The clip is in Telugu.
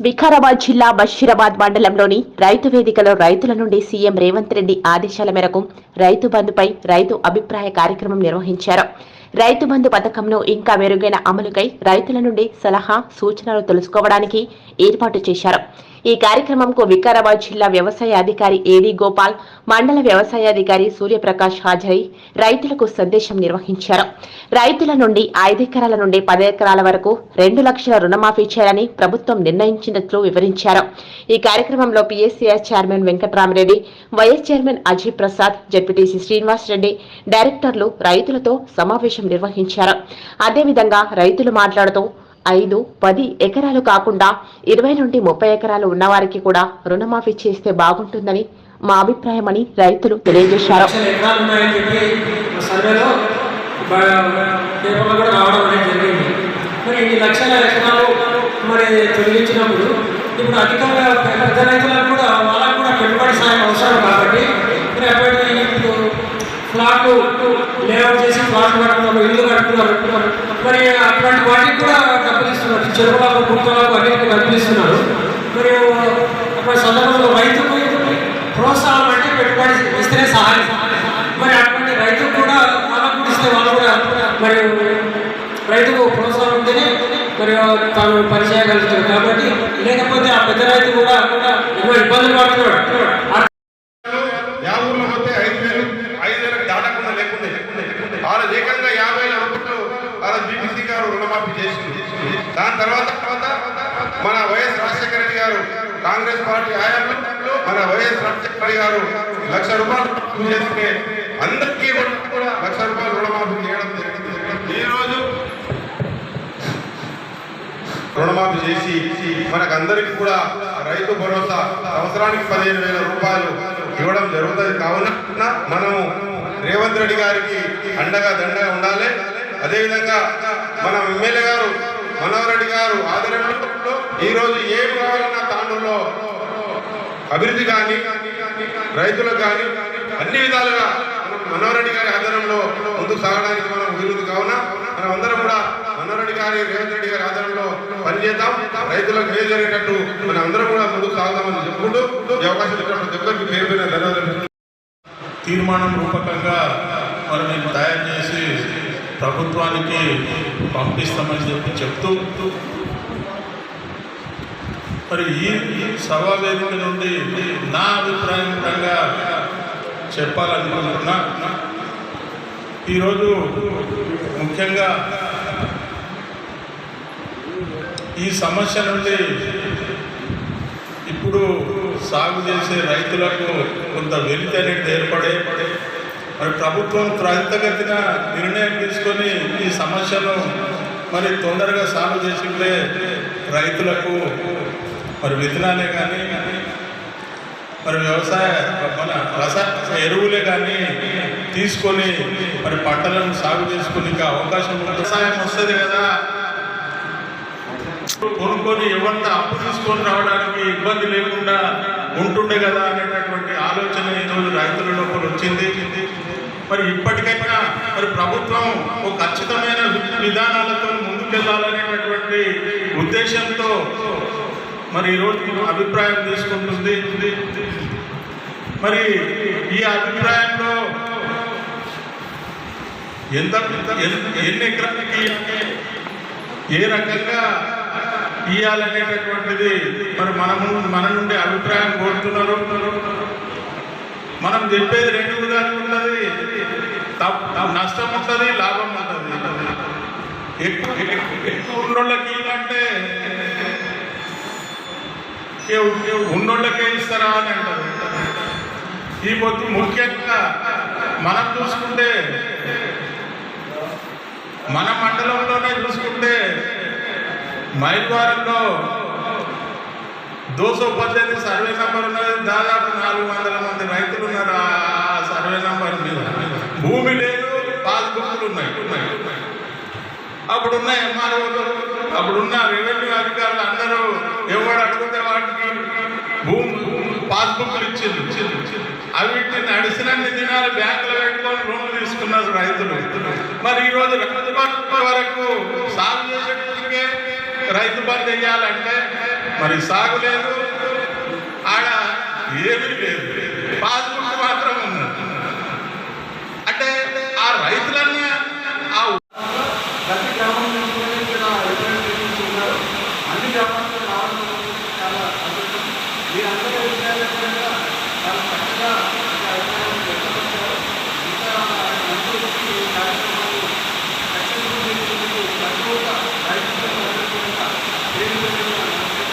వికారాబాద్ జిల్లా బషీరాబాద్ మండలంలోని రైతు వేదికలో రైతుల నుండి సీఎం రేవంత్ రెడ్డి ఆదేశాల మేరకు రైతు బంధుపై రైతు అభిప్రాయ కార్యక్రమం నిర్వహించారు. రైతు బంధు పథకంను ఇంకా మెరుగైన అమలుకై రైతుల నుండి సలహా సూచనలు తెలుసుకోవడానికి ఏర్పాటు చేశారు. ఈ కార్యక్రమంకు వికారాబాద్ జిల్లా వ్యవసాయ అధికారి ఏడి గోపాల్ మండల వ్యవసాయ అధికారి సూర్యప్రకాష్ హాజరై రైతులకు సందేశం నిర్వహించారు. రైతుల నుండి ఐదు ఎకరాల నుండి పది ఎకరాల వరకు రెండు లక్షల రుణమాఫీ చేయాలని ప్రభుత్వం నిర్ణయించినట్లు వివరించారు. ఈ కార్యక్రమంలో PSCR chairman Venkatramareddy vice chairman Ajay Prasad ZPTC Srinivas Reddy డైరెక్టర్లు రైతులతో సమావేశం నిర్వహించారు. అదేవిధంగా రైతులు మాట్లాడుతూ ఐదు పది ఎకరాలు కాకుండా ఇరవై నుండి ముప్పై ఎకరాలు ఉన్నవారికి కూడా రుణమాఫీ చేస్తే బాగుంటుందని మా అభిప్రాయమని రైతులు తెలియజేశారు. మరి లక్షల ఎకరాలు మరి తొలగించినప్పుడు ఇప్పుడు అధికంగా పెద్ద రైతులకు కూడా వాళ్ళకు కూడా పెట్టుబడి సాయం అవసరం కాబట్టి మరి అటువంటి ఇప్పుడు ఫ్లాట్ లేఅవుట్ చేసి ఫ్లాట్ కట్టుకున్నారు ఇల్లు కట్టుకున్నారు. మరి అటువంటి వాటికి కూడా చెరువులకు గుంటలకు అన్నింటికి కనిపిస్తున్నారు మరియు మరి అటువంటి సందర్భంలో రైతుకు ప్రోత్సాహం అంటే పెట్టుబడి ఇస్తేనే సహాయం. మరి అటువంటి రైతుకు కూడా వాళ్ళకు కూడా ఇస్తే వాళ్ళు కూడా మరి రైతుకు ప్రోత్సాహం ఉంటేనే మరి తాను పరిచయగలుగుతాడు కాబట్టి లేకపోతే ఆ పెద్ద రైతు కూడా ఎన్నో ఇబ్బందులు పడుతున్నాడు ఆ యా ఊర్లో పోతే ఐదు వేలు ఐదు వేలకు దాటకుండా లేకుండా వాళ్ళ ఏకంగా యాభై వేల రూపాయలు వాళ్ళ బీబీసీ గారు రుణమాఫీ చేసింది దాని తర్వాత తర్వాత మన వైఎస్ రాజశేఖర రెడ్డి గారు కాంగ్రెస్ పార్టీ హయాంలో మన వైఎస్ రాజశేఖర రెడ్డి గారు లక్ష రూపాయలు చేస్తే అందరికీ కూడా లక్ష రూపాయలు రుణమాఫీ చేయడం జరిగింది. ఈ రోజు రుణమాఫీ చేసి మనకందరికి కూడా రైతు భరోసా సంవత్సరానికి పదిహేను వేల రూపాయలు ఇవ్వడం జరుగుతుంది. కావున మనము రేవంత్ రెడ్డి గారికి అండగా దండగా ఉండాలి. అదేవిధంగా మన ఎమ్మెల్యే గారు మనోహర్ రెడ్డి గారు ఆధ్వర్యంలో ఈరోజు ఏం కావాలన్నా తాండూరులో అభివృద్ధి కానీ రైతులకు కానీ అన్ని విధాలుగా మనోహర్ రెడ్డి గారి ఆధ్వర్యంలో ముందుకు సాగడానికి మనం వీలుంది. కావున మనం అందరం కూడా మనోహర్ రెడ్డి గారి రేవంత్ రెడ్డి గారి ఆధ్వర్యంలో పనిచేద్దాం. రైతులకు మేలు జరిగేటట్టు మనం అందరం కూడా ముందుకు సాగుదామని చెప్పుకుంటూ ఈ అవకాశం ఇచ్చినప్పుడు దగ్గరికి పేరు పేరు ధన్యవాదాలు. తీర్మానం రూపకంగా మరి మేము తయారు చేసి ప్రభుత్వానికి పంపిస్తామని చెప్పి చెప్తూ మరి ఈ సభా వేదిక నుండి నా అభిప్రాయం పరంగా చెప్పాలనుకుంటున్నా. ఈరోజు ముఖ్యంగా ఈ సమస్య నుండి ఇప్పుడు సాగు చేసే రైతులకు కొంత వెలితనేది ఏర్పడే మరి ప్రభుత్వం త్వరితగతిన నిర్ణయం తీసుకొని ఈ సమస్యను మరి తొందరగా సాగు చేసిందే రైతులకు మరి విత్తనాలే కానీ మరి వ్యవసాయ మన రస ఎరువులే కానీ తీసుకొని మరి పంటలను సాగు చేసుకునే అవకాశం వ్యవసాయం వస్తుంది కదా. కొనుక్కొని ఎవరిని అప్పు తీసుకొని రావడానికి ఇబ్బంది లేకుండా ఉంటుండే కదా అనేటటువంటి ఆలోచన ఈరోజు రైతుల లోపల వచ్చింది. మరి ఇప్పటికైనా మరి ప్రభుత్వం ఒక ఖచ్చితమైన విధానాలతో ముందుకెళ్ళాలనేటటువంటి ఉద్దేశంతో మరి ఈరోజు అభిప్రాయం తీసుకుంటుంది. మరి ఈ అభిప్రాయంలో ఎంత ఎన్ని ఎకరాలకి ఏ రకంగా ఇవ్వాలనేటటువంటిది మరి మనము మన నుండి అభిప్రాయం కోరుతున్నారు. మనం చెప్పేది రెండు విధాలు ఉన్నది. నష్టం ఉంటుంది లాభం ఉంటుంది. ఎక్కువ ఎక్కువ ఉన్నోళ్ళకి ఏంటంటే ఉన్నోళ్ళకే ఇస్తారా అని అంటారు. ఈ పొద్దు ముఖ్యంగా మనం చూసుకుంటే మన మండలంలోనే చూసుకుంటే మైల్వారంలో దోశ ఉపాధ్యాయులు సర్వే నెంబర్ ఉన్నది దాదాపు నాలుగు వందల మంది రైతులు ఉన్నారు ఆ సర్వే నెంబర్ మీద. భూమి లేదు పాస్బుక్లు ఉన్నాయి ఉన్నాయి. అప్పుడు ఉన్న ఎంఆర్ఓలు అప్పుడున్న రెవెన్యూ అధికారులు అందరూ. ఎవడు అడుగుతే వాటికి భూమి పాస్బుక్లు ఇచ్చింది అవిటిని నడిచినన్ని దినాలు బ్యాంకులు పెట్టుకొని లోన్లు తీసుకున్నారు రైతులు. మరి ఈరోజు రైతు బంధు వరకు సాగు చేసేటట్టుగా రైతు బంధు వేయాలంటే మరి సాగు లేదు. ఆడ ఏమీ లేదు. పాస్బుక్ మాత్రం ఉన్నది అంటే ఆ రైతులన్నీ ఆ ప్రతి గ్రామం నుంచి కూడా ఇక్కడ రిప్రజెంటేటివ్స్ ఉన్నారు అన్ని గ్రామాలకు రావడం అనేది చాలా అదృష్టం మీరందరూ విషయాలు కూడా చాలా చక్కగా ఈ అభిప్రాయాన్ని వ్యక్తపరిచారు ఇంకా మంచి ఈ కార్యక్రమాలు సక్సెస్ఫుల్ చేసేందుకు ప్రతి ఒక్క రైతులకు కూడా పేరు పేరున లైక్